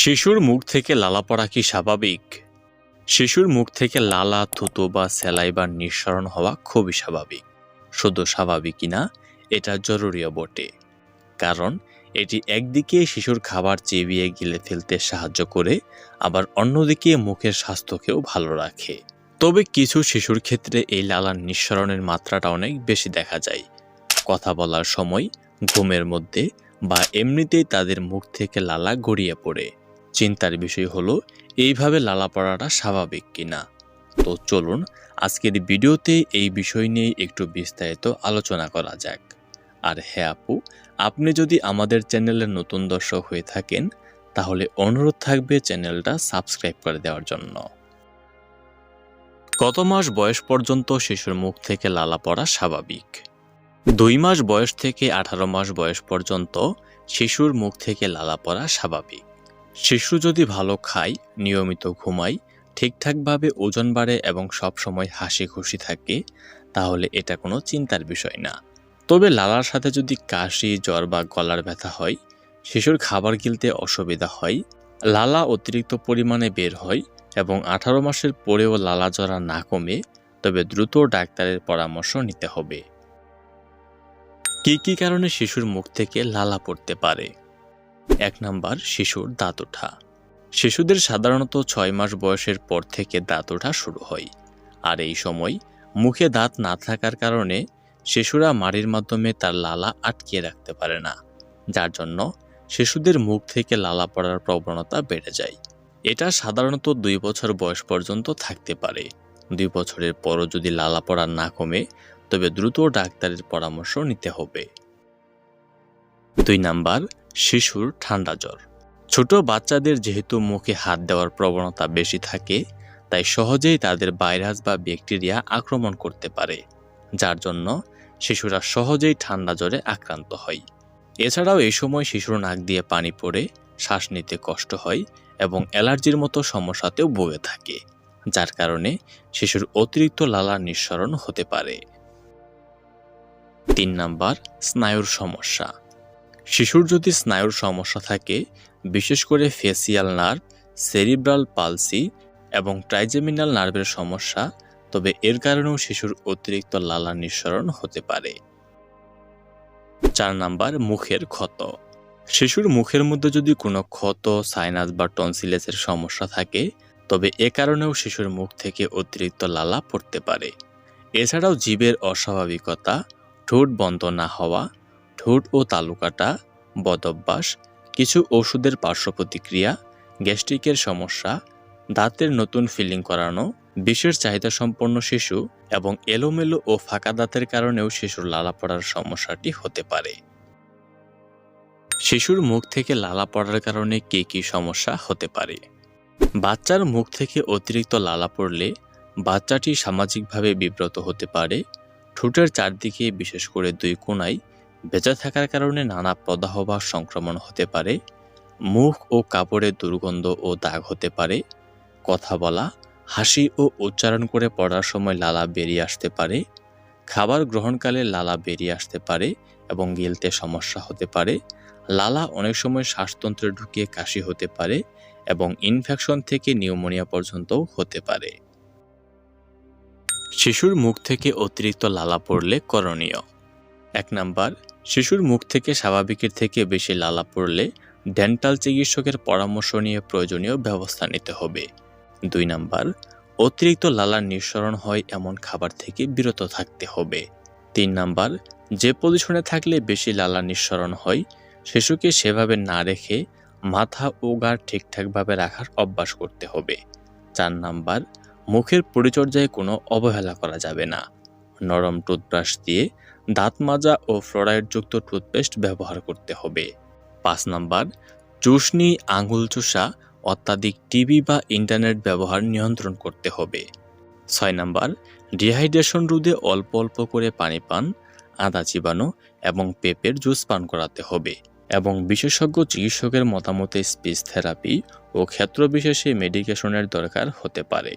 শিশুর মুখ থেকে লালা পড়া কি স্বাভাবিক? শিশুর মুখ থেকে লালা, থুতো বা সেলাই স্যালাইবার নিঃসরণ হওয়া খুবই স্বাভাবিক। শুধু স্বাভাবিকই না, এটা জরুরিও বটে। কারণ, এটি একদিকে শিশুর খাবার চেবিয়ে গিলে ফেলতে সাহায্য করে, আবার অন্যদিকে মুখের স্বাস্থ্যকেও ভালো রাখে। তবে কিছু শিশুর ক্ষেত্রে এই লালার নিঃসরণের মাত্রাটা অনেক বেশি দেখা যায়। কথা বলার সময়, ঘুমের মধ্যে বা এমনিতেই তাদের মুখ থেকে লালা গড়িয়ে পড়ে। চিন্তার বিষয় হলো, এইভাবে লালা পড়াটা স্বাভাবিক কিনা? তো চলুন, আজকের ভিডিওতে এই বিষয় নিয়ে একটু বিস্তারিত আলোচনা করা যাক। আর হ্যাঁ আপু, আপনি যদি আমাদের চ্যানেলের নতুন দর্শক হয়ে থাকেন, তাহলে অনুরোধ থাকবে চ্যানেলটা সাবস্ক্রাইব করে দেওয়ার জন্য। কত মাস বয়স পর্যন্ত শিশুর মুখ থেকে লালা পড়া স্বাভাবিক? দুই মাস বয়স থেকে আঠারো মাস বয়স পর্যন্ত শিশুর মুখ থেকে লালা পড়া স্বাভাবিক। শিশু যদি ভালো খায়, নিয়মিত ঘুমায়, ঠিকঠাকভাবে ওজন বাড়ে এবং সবসময় হাসি খুশি থাকে, তাহলে এটা কোনো চিন্তার বিষয় না। তবে লালার সাথে যদি কাশি, জ্বর বা গলার ব্যথা হয়, শিশুর খাবার গিলতে অসুবিধা হয়, লালা অতিরিক্ত পরিমাণে বের হয় এবং আঠারো মাসের পরেও লালা জরা না কমে, তবে দ্রুত ডাক্তারের পরামর্শ নিতে হবে। কি কি কারণে শিশুর মুখ থেকে লালা পড়তে পারে? এক নাম্বার শিশুর দাঁত ওঠা। শিশুদের সাধারণত ছয় মাস বয়সের পর থেকে দাঁত ওঠা শুরু হয়। আর এই সময় মুখে দাঁত না থাকার কারণে শিশুরা মাড়ির মাধ্যমে তার লালা আটকিয়ে রাখতে পারে না, যার জন্য শিশুদের মুখ থেকে লালা পড়ার প্রবণতা বেড়ে যায়। এটা সাধারণত দুই বছর বয়স পর্যন্ত থাকতে পারে। দুই বছরের পরও যদি লালা পড়া না কমে, তবে দ্রুত ডাক্তারের পরামর্শ নিতে হবে। দুই নাম্বার শিশুর ঠান্ডা জ্বর। ছোট বাচ্চাদের যেহেতু মুখে হাত দেওয়ার প্রবণতা বেশি থাকে, তাই সহজেই তাদের ভাইরাস বা ব্যাকটেরিয়া আক্রমণ করতে পারে, যার জন্য শিশুরা সহজেই ঠান্ডা জ্বরে আক্রান্ত হয়। এছাড়াও এই সময় শিশুর নাক দিয়ে পানি পড়ে, শ্বাস নিতে কষ্ট হয় এবং অ্যালার্জির মতো সমস্যাতেও ভুগে থাকে, যার কারণে শিশুর অতিরিক্ত লালার নিঃসরণ হতে পারে। তিন নাম্বার, স্নায়ুর সমস্যা। শিশুর যদি স্নায়ুর সমস্যা থাকে, বিশেষ করে ফেসিয়াল নার্ভ, সেরিব্রাল পালসি এবং ট্রাইজেমিনাল নার্ভের সমস্যা, তবে এর কারণেও শিশুর অতিরিক্ত লালা নিঃসরণ হতে পারে। চার নাম্বার, মুখের ক্ষত। শিশুর মুখের মধ্যে যদি কোনো ক্ষত, সাইনাস বা টনসিলেসের সমস্যা থাকে, তবে এ কারণেও শিশুর মুখ থেকে অতিরিক্ত লালা পড়তে পারে। এছাড়াও জীবের অস্বাভাবিকতা, ঠোঁট বন্ধ না হওয়া ঠোঁট ও তালুকাটা, বদভ্যাস, কিছু ওষুধের পার্শ্ব প্রতিক্রিয়া গ্যাস্ট্রিকের সমস্যা, দাঁতের নতুন ফিলিং করানো বিশেষ চাহিদা সম্পন্ন শিশু এবং এলোমেলো ও ফাঁকা দাঁতের কারণেও শিশুর লালা পড়ার সমস্যাটি হতে পারে। শিশুর মুখ থেকে লালা পড়ার কারণে কী কী সমস্যা হতে পারে? বাচ্চার মুখ থেকে অতিরিক্ত লালা পড়লে বাচ্চাটি সামাজিকভাবে বিব্রত হতে পারে। ঠোঁটের চারদিকে বিশেষ করে দুই কোণায় বেঁচে থাকার কারণে নানা প্রদাহ বা সংক্রমণ হতে পারে, মুখ ও কাপড়ে দুর্গন্ধ ও দাগ হতে পারে, কথা বলা, হাসি ও উচ্চারণ করে পড়ার সময় লালা বেরিয়ে আসতে পারে, খাবার গ্রহণকালে লালা বেরিয়ে আসতে পারে এবং গিলতে সমস্যা হতে পারে, লালা অনেক সময় শ্বাসতন্ত্রে ঢুকিয়ে কাশি হতে পারে এবং ইনফেকশন থেকে নিউমোনিয়া পর্যন্তও হতে পারে। শিশুর মুখ থেকে অতিরিক্ত লালা পড়লে করণীয়। এক নাম্বার, শিশুর মুখ থেকে স্বাভাবিকের থেকে বেশি লালা পড়লে ডেন্টাল চিকিৎসকের পরামর্শ নিয়ে প্রয়োজনীয় ব্যবস্থা নিতে হবে। দুই নাম্বার, অতিরিক্ত লালার নিঃসরণ হয় এমন খাবার থেকে বিরত থাকতে হবে। তিন নাম্বার, যে পজিশনে থাকলে বেশি লালা নিঃসরণ হয়, শিশুকে সেভাবে না রেখে মাথা ও গা ঠিকঠাকভাবে রাখার অভ্যাস করতে হবে। চার নাম্বার, মুখের পরিচর্যায় কোনো অবহেলা করা যাবে না। নরম টুথব্রাশ দিয়ে দাঁত মাজা ও ফ্লোরাইডযুক্ত টুথপেস্ট ব্যবহার করতে হবে। পাঁচ নাম্বার, চুষনি আঙুল চুষা অত্যাধিক টিভি বা ইন্টারনেট ব্যবহার নিয়ন্ত্রণ করতে হবে। ছয় নাম্বার, ডিহাইড্রেশন রোধে অল্প অল্প করে পানি পান, আদা চিবানো এবং পেঁপের জুস পান করাতে হবে এবং বিশেষজ্ঞ চিকিৎসকের মতামতে স্পিচ থেরাপি ও ক্ষেত্রবিশেষে মেডিকেশনের দরকার হতে পারে।